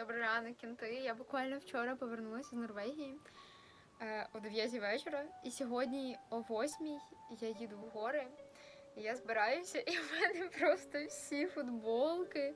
Добрий ранок, кінти. Я буквально вчора повернулася з Норвегії е, о 9 вечора, і сьогодні о 8 я їду в гори. Я збираюся, і в мене просто всі футболки.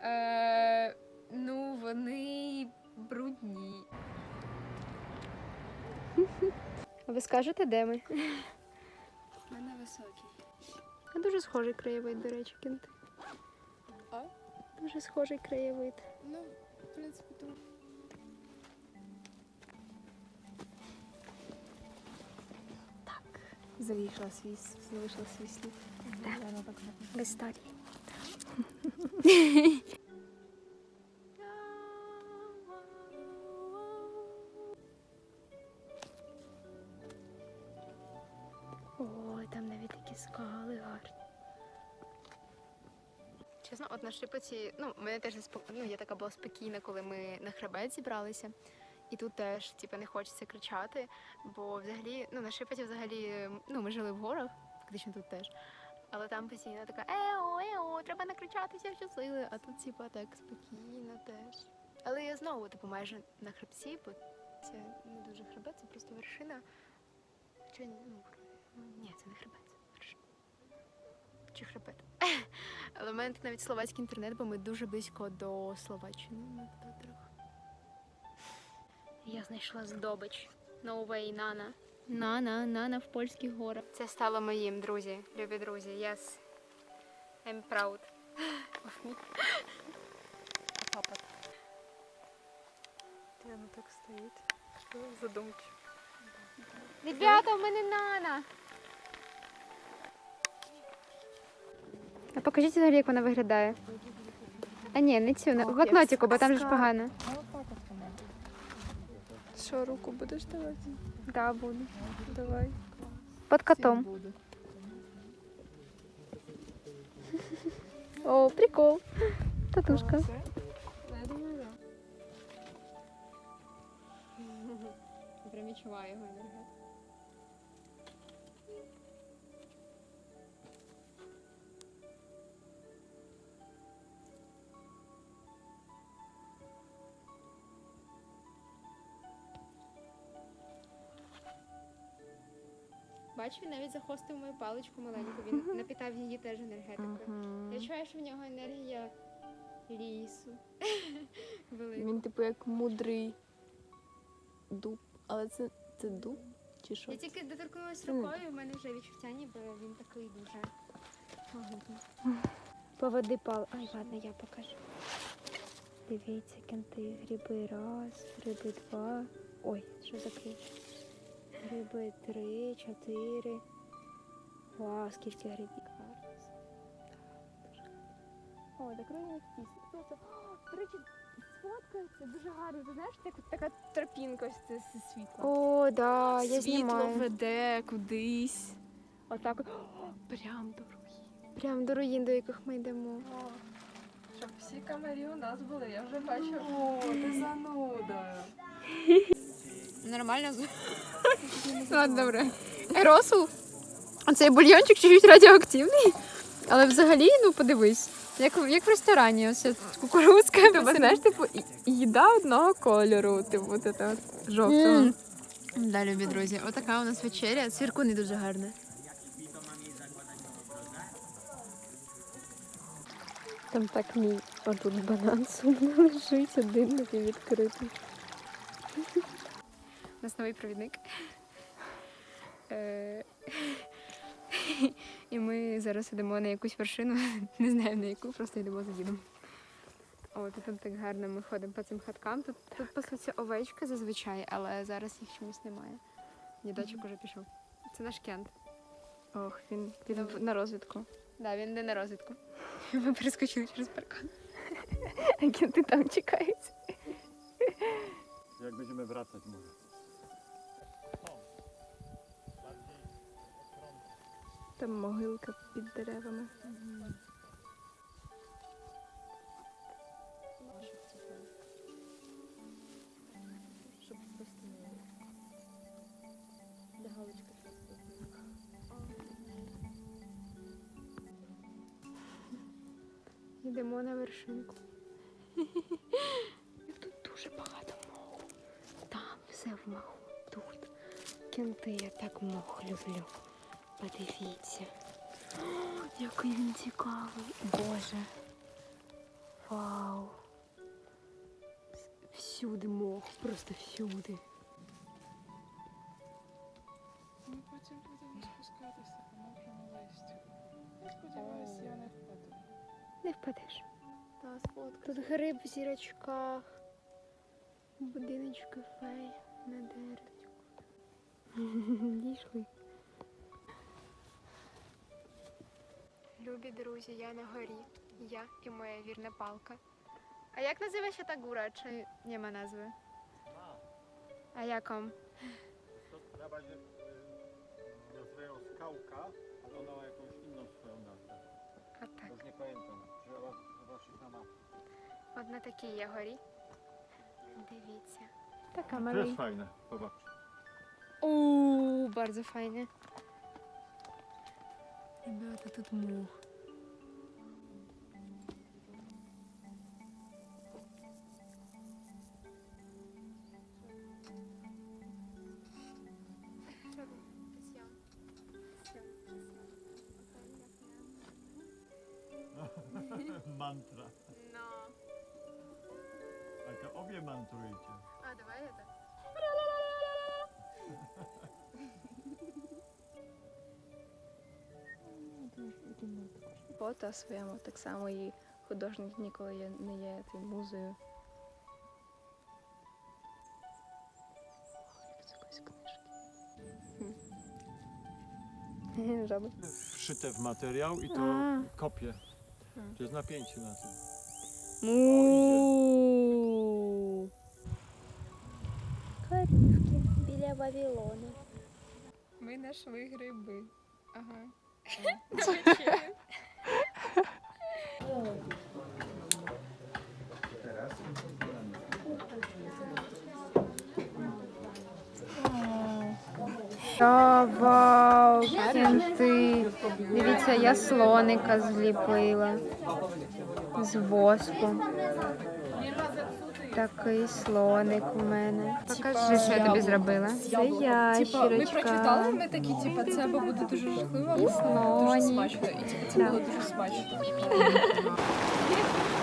Е, ну, вони брудні. Ви скажете, де ми? У мене високий. А дуже схожий краєвид, до речі, кінти. Дуже схожий краєвид. Ну, в принципі, тут. Залишила свій, залишила свій слід. Так В історії. Ой, там навіть такі скали гарні. Чесно, от на шипиці, ну, мене теж ну, я така була спокійна, коли ми на хребет зібралися. І тут теж, типу, не хочеться кричати, бо взагалі, ну, на шипеті взагалі, ну, ми жили в горах, фактично тут теж. Але там постійно така ео, ео, треба накричатися щасили, а тут, типу, так спокійно теж. Але я знову, типу, майже на хребці, бо це не дуже хребет, це просто вершина. Чи ну, ні, це не хребет, це вершина. Чи хребет. Але в мене навіть словацький інтернет, бо ми дуже близько до Словаччини на Татрах. Я знайшла здобич. No way, Нана. Нана, Нана в польських горах. Це стало моїм, друзі, любі друзі. Yes. I'm proud of me. Папа. Вона так стоїть. Задумчиво. Ребята, у мене Нана. А покажіть взагалі, як вона виглядає. А ні, не цю, Ох, блокнотику, бо там же ж погано. Що, руку будеш давати? Да, буду. Давай. Под котом. О, прикол. Татушка. Я думаю. Прям відчуваю його енергетику. Бачу, він навіть захостив мою паличку маленьку. Він напитав її теж енергетикою. Я чую, що в нього енергія лісу. Велика. Він типу як мудрий дуб. Але це, це дуб чи що? Я тільки доторкнулася рукою, в мене вже відчуття, ніби він такий дуже могутній. Поводи пал. Ай, ладно, я покажу. Дивіться, кенти, гриби раз, гриби два. Ой, що за ключ? Гриби три, чотири. Вау, скільки грибів. О, так якісь. Просто, до речі, сфоткається дуже гарно. Ти знаєш, так, така тропінка ось це з світла. О, да, я Світло знімаю. веде кудись. Отак от. Прям до руки. Прям до руїн, до яких ми йдемо. Щоб всі камері у нас були, я вже бачу. О, ти зануда. Нормально. Ладно, добре. Еросул. Оцей бульйончик чуть-чуть радіоактивний. Але взагалі, ну подивись. Як, в- як в ресторані, ось ця кукурузка. Тебе знаєш, типу, і- їда одного кольору, типу, от це от жовтого. М. Да, любі друзі, отака у нас вечеря. Цвірку не дуже гарна. Там так мій отут банан сумно лежить, один такий відкритий. У нас новий провідник. Е, І ми зараз йдемо на якусь вершину, не знаю на яку, просто йдемо за дідом. О, тут там так гарно ми ходимо по цим хаткам. Тут, тут пасуться овечки зазвичай, але зараз їх чомусь немає. Дідочок уже пішов. Це наш кент. Ох, він піде на розвідку. Да, він йде на розвідку. Ми перескочили через паркан. А кінти там чекають. Jak będziemy wracać, mówię. Там могилка під деревами. Щоб просто не галочка. Йдемо на вершинку. Тут дуже багато моху. Там все в моху. Тут Кінти я так мох люблю. Подивіться. О, який він цікавий. Боже. Вау. Всюди мох, просто всюди. Ми потім будемо спускатися по мокрому листю. Сподіваюсь, я не впаду. Не впадеш. Та сфотка. Тут гриб в зірочках. Будиночки фей на деревці. Дійшли. Любі друзі, я на горі. Я і моя вірна палка. А як називається та góra? Чи нема назви? А як вам? To trzeba będzie y, nazywają skałka, ale ona ma jakąś inną swoją nazwę. А так. Już nie pamiętam. Trzeba zobaczyć na mapie. От на такій я горі. Дивіться. Така To jest fajne, popatrz. Ууу, bardzo fajnie. Ребята, тут мух. Mantra. No. Ale to obie mantrujecie. А, давай это. Фото своєму так само і художник ніколи є- не є тим музею. Żaby. Wszyte w materiał i to A. kopie. To jest napięcie na tym. Му. Корівки біля Вавилона. Ми знайшли гриби. Ага. Вау, кінти. Дивіться, я слоника зліпила з воску. Такий слоник у мене. Покажи, що я тобі зробила. Це Типа, ми прочитали, ми такі, типа, це або буде дуже жахливо, або дуже смачно. І типа, це було дуже смачно.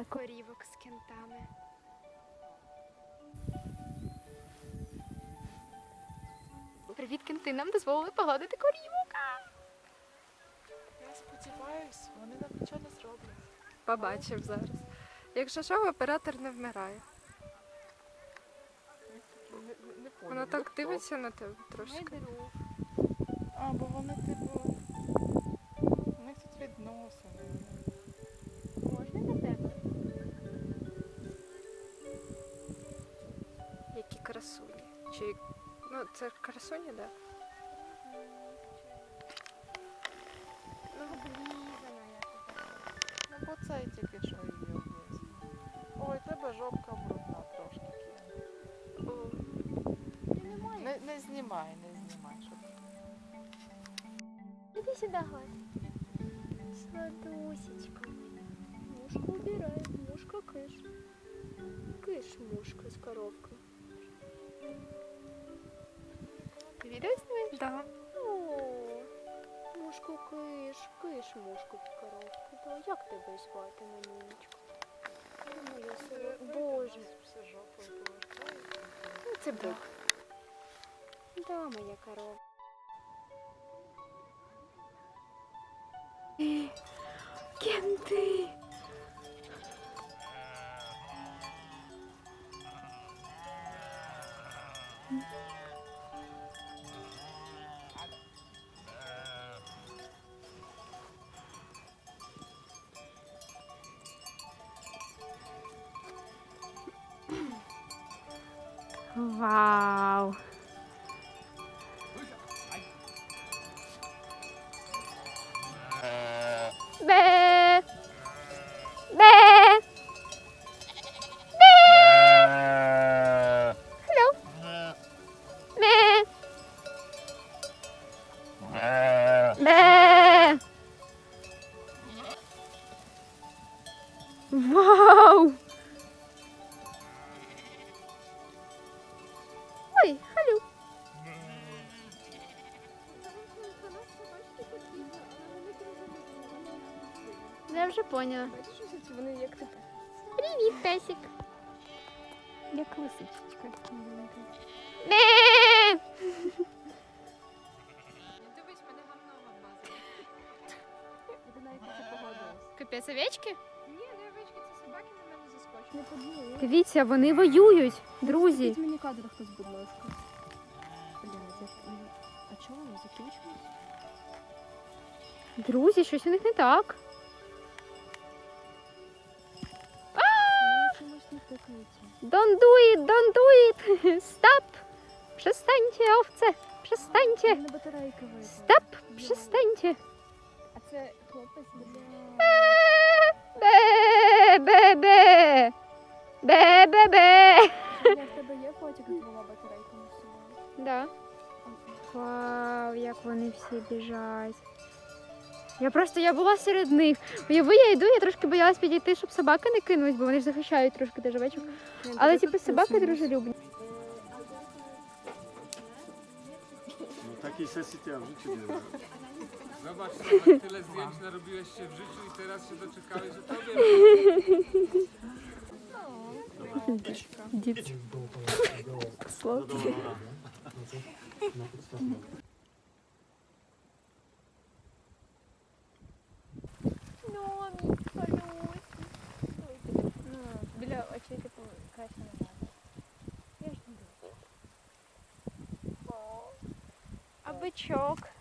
на корівок з кентами. Привіт, кенти, нам дозволили погладити корівок. Я сподіваюсь, вони нам нічого не зроблять. Побачив зараз. Якщо що, оператор не вмирає. Не, не Воно так дивиться на тебе трошки. А, бо вони, це красуні, так? Да? Ну, бо цей тільки що її облизав. Ой, тебе жопка брудна трошки. Кіра. Не, не знімай, не знімай, щоб Иди сюда, Гладь. Сладусечка моя. Мушка убирай, мушка кыш. Кыш, мушка с коровкой. Знімаєш? Да. О, мушку киш, киш, мушку коровки. Да, як тебе звати, манюнечко? Моя сила. Боже, ну це бик. Да, моя корова. Вау! Я вже поняла. Бачиш, вони як. Привіт, песик. Як. Ме! Дивись, мене гамно обмазали. Капець овечки? Ні, не овечки, це собаки на мене заскочили. Дивіться, вони воюють, друзі. Скажіть мені кадр хтось, будь ласка. Блядь. А чого вони закінчились? Друзі, щось у них не так. Don't do it, don't do it. Stop. Przestańcie, owce. Przestańcie. Мене батарейка вийшла. Stop. Przestańcie. А це хлопець для... Бе, бе, бе. Бе, бе, бе. Бля, в тебе є фотик, де була батарейка на собі? Да. Вау, як вони всі біжать. Я просто я була серед них. Уяви, я йду, я трошки боялась підійти, щоб собаки не кинулись, бо вони ж захищають трошки державечок. Але типу собаки дружелюбні. No takiej sesji to ja w życiu nie robię. Zobacz, Tomek, tyle zdjęć narobiłeś się w życiu i teraz się doczekałeś, że tobie Zadowolona. Біля очей, типу, краще не треба. Я ж не А